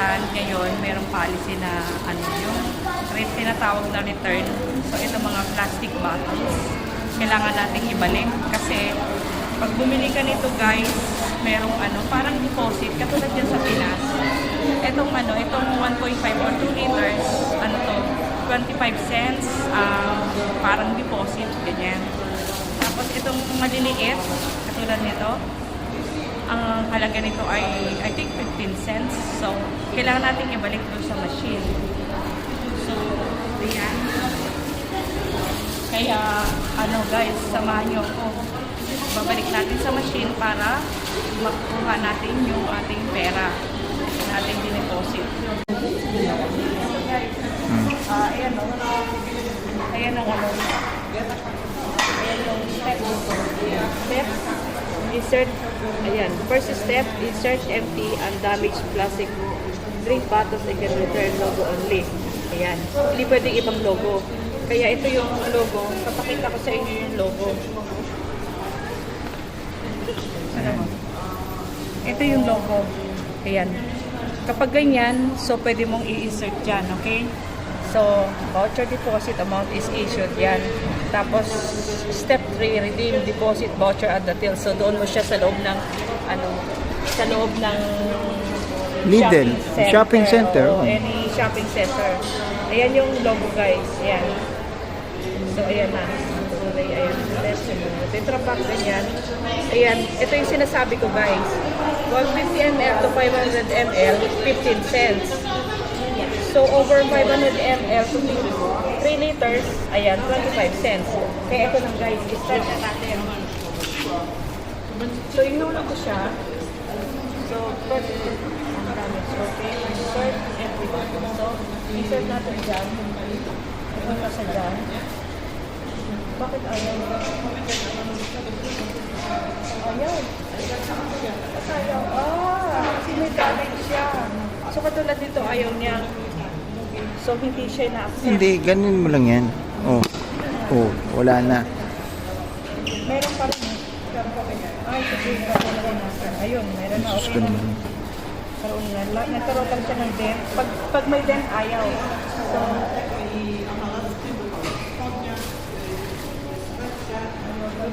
Ireland ngayon, merong policy na ano yung tinatawag na return. So ito mga plastic bottles, kailangan nating ibalik kasi pag bumili ka nito guys, merong ano, parang deposit katulad yan sa Pinas. Itong ano, itong 1.5 or 2 liters, ano to, 25 cents, ah, parang deposit, ganyan. Tapos itong maliliit, katulad nito, ang halaga nito ay I think 15 cents. So, kailangan natin ibalik doon sa machine. So, ayan. Kaya, ano guys, samahan niyo ako. Babalik natin sa machine para makuha natin yung ating pera na ating dineposit. Ah, ayan o. Ayan ang ano. Ayan yung step. Step. Insert. Ayan. First step, insert empty undamaged plastic drink bottles and can return logo only. Ayan. Hindi pwedeng ibang logo. Kaya ito yung logo. Papakita ko sa inyo yung logo. Ito yung logo. Ayan. Kapag ganyan, so pwede mong i-insert dyan, okay? So, voucher deposit amount is issued yan. Tapos, step 3, redeem deposit voucher at the till. So, doon mo siya sa loob ng, ano, sa loob ng Lidl, shopping center. o Oh. any shopping center. Ayan yung logo, guys. Ayan. So, ayan na. Tuloy, ayan. Tetra Pak, ganyan. Ayan. Ito yung sinasabi ko, guys. 150 ml to 500 ml, 15 cents. So, over 500 ml to 3 liters, ayan, 25 cents. Kaya ito lang, guys. I-start na natin. So, inuna ko siya. So, first, ang damage. Okay. Insert everything. So, insert natin dyan. Ipunta sa dyan. Bakit ayaw? Ayaw. Ayaw? Ah, damage siya. So, katulad dito, ayaw niya. So, hindi siya na-accept. Hindi, ganun mo lang yan. Oh. Oh, wala na. Meron pa rin. Meron pa rin. Ay, sige, meron na rin. Ayun, meron na. Okay na. Karoon na. Nagkaroon lang siya ng dent. Pag, pag may dent, ayaw. So,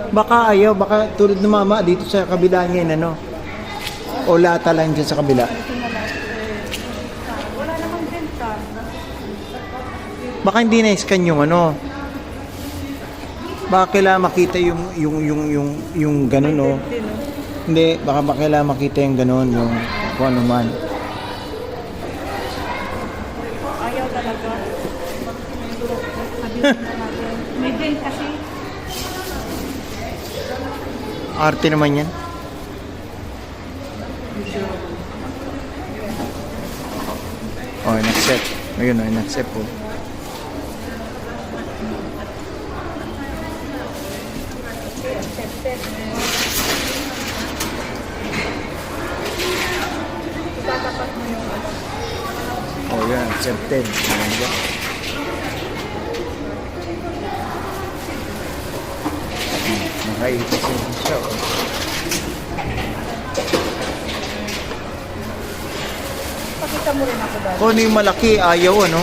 Baka ayaw, baka tulad ng mama dito sa kabila niya, ano? O lata lang dyan sa kabila. ito na lang. Wala namang dent ka. Baka hindi na-scan yung ano. Baka kailangan makita yung yung yung yung yung ganun oh. Hindi, baka baka kailangan makita yung ganun yung kung ano man. Ayaw talaga. May dent kasi. Arte naman yan. Oh, nag-set. Ayun, oh, nag-set po. Set-set. Itatapat mo yung ano. Oh, yun, accepted. Ayan dyan. Hmm, Nakaipis yun siya. oh. Pakita mo rin ako dahil. Kung ano yung malaki, ayaw ano.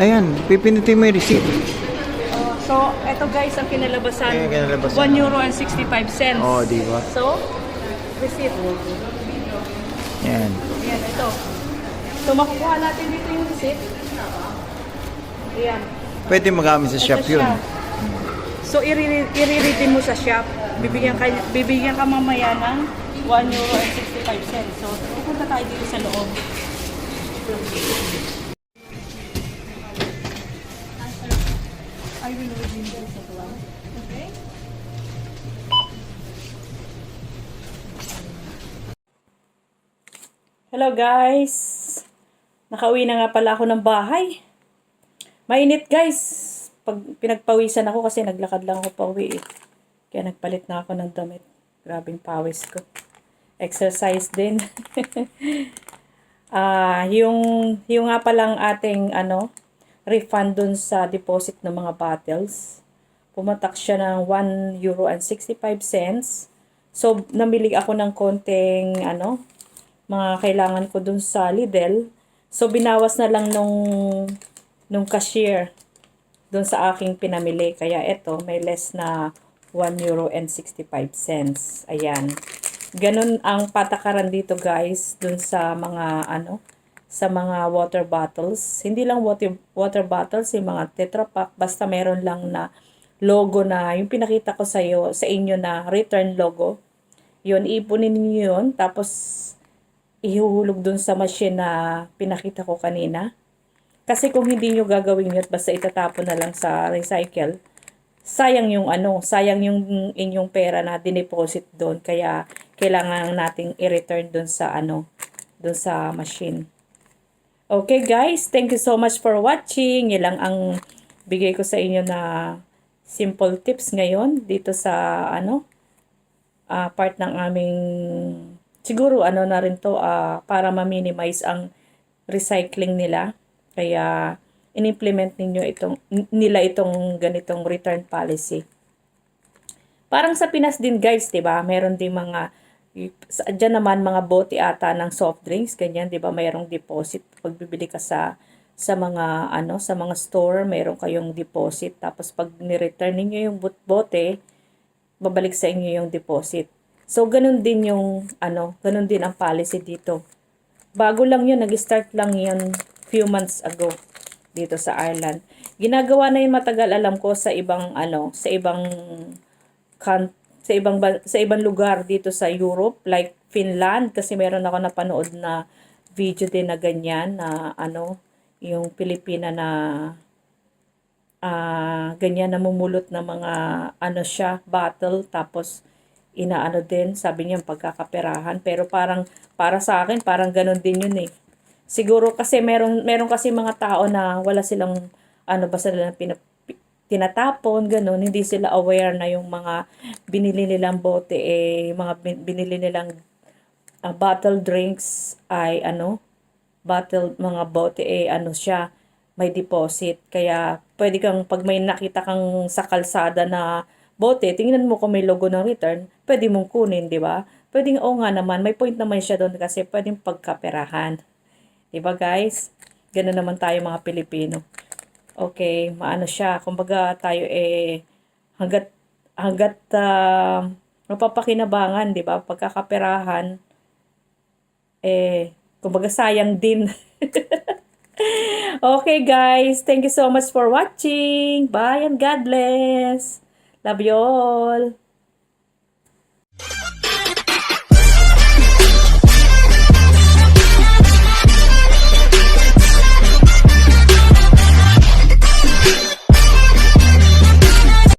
Ayan, pipindutin mo yung receipt. So, eto guys ang kinalabasan. Ayan, kinalabasan. 1 euro and 65 cents. Oh, di ba? So, receipt. Yan. Ayan, ito. So, makukuha natin dito yung receipt. Ayan. Pwede magamit sa shop yun. siya. So, iriritin mo sa shop. Bibigyan ka, bibigyan ka mamaya ng 1 euro and 65 cents. So, pupunta tayo dito sa loob. I will with ginger as well. Okay? Hello guys! Nakauwi na nga pala ako ng bahay. Mainit guys! Pag pinagpawisan ako kasi naglakad lang ako pauwi eh. Kaya nagpalit na ako ng damit. Grabing pawis ko. Exercise din. Ah, uh, yung yung nga pa lang ating ano, refund dun sa deposit ng mga bottles. Pumatak siya ng 1 euro and 65 cents. So, namili ako ng konting ano, mga kailangan ko dun sa Lidl. So, binawas na lang nung, nung cashier dun sa aking pinamili. Kaya eto, may less na 1 euro and 65 cents. Ayan. Ganun ang patakaran dito guys dun sa mga ano, sa mga water bottles. Hindi lang water, water bottles, yung mga Tetra Pak, basta meron lang na logo na, yung pinakita ko sa iyo, sa inyo na return logo. Yun, ipunin niyo yun, tapos ihuhulog dun sa machine na pinakita ko kanina. Kasi kung hindi nyo gagawin yun, basta itatapon na lang sa recycle, sayang yung ano, sayang yung inyong pera na dineposit doon. Kaya kailangan nating i-return doon sa ano, doon sa machine. Okay guys, thank you so much for watching. Yan lang ang bigay ko sa inyo na simple tips ngayon dito sa ano, ah, part ng aming siguro ano na rin to ah, para ma-minimize ang recycling nila. Kaya in-implement ninyo itong nila itong ganitong return policy. Parang sa Pinas din guys, 'di ba? Meron din mga sa dyan naman mga bote ata ng soft drinks, ganyan, 'di ba? Mayroong deposit pag bibili ka sa sa mga ano, sa mga store, mayroon kayong deposit. Tapos pag ni-return niyo yung bot- bote, babalik sa inyo yung deposit. So ganun din yung ano, ganun din ang policy dito. Bago lang yun, nag-start lang yun few months ago dito sa Ireland. Ginagawa na yun matagal alam ko sa ibang ano, sa ibang kan sa ibang ba- sa ibang lugar dito sa Europe like Finland kasi meron ako napanood na video din na ganyan na ano yung Pilipina na ah ganyan namumulot ng mga ano siya bottle tapos inaano din sabi niya pagkakaperahan. Pero parang para sa akin parang ganun din yun eh. Siguro kasi meron meron kasi mga tao na wala silang ano basta nila pinap tinatapon, ganun, hindi sila aware na yung mga binili nilang bote, eh, mga bin- binili nilang ah, bottle drinks ay ano, bottle, mga bote, eh, ano siya, may deposit. Kaya, pwede kang, pag may nakita kang sa kalsada na bote, tingnan mo kung may logo ng return, pwede mong kunin, di ba? Pwedeng, oo nga naman, may point naman siya doon kasi pwedeng pagkaperahan. Di ba guys? Ganun naman tayo mga Pilipino okay, maano siya, kumbaga tayo eh hanggat hanggat uh, mapapakinabangan, 'di ba? Pagkakaperahan eh kumbaga sayang din. okay guys, thank you so much for watching. Bye and God bless. Love you all.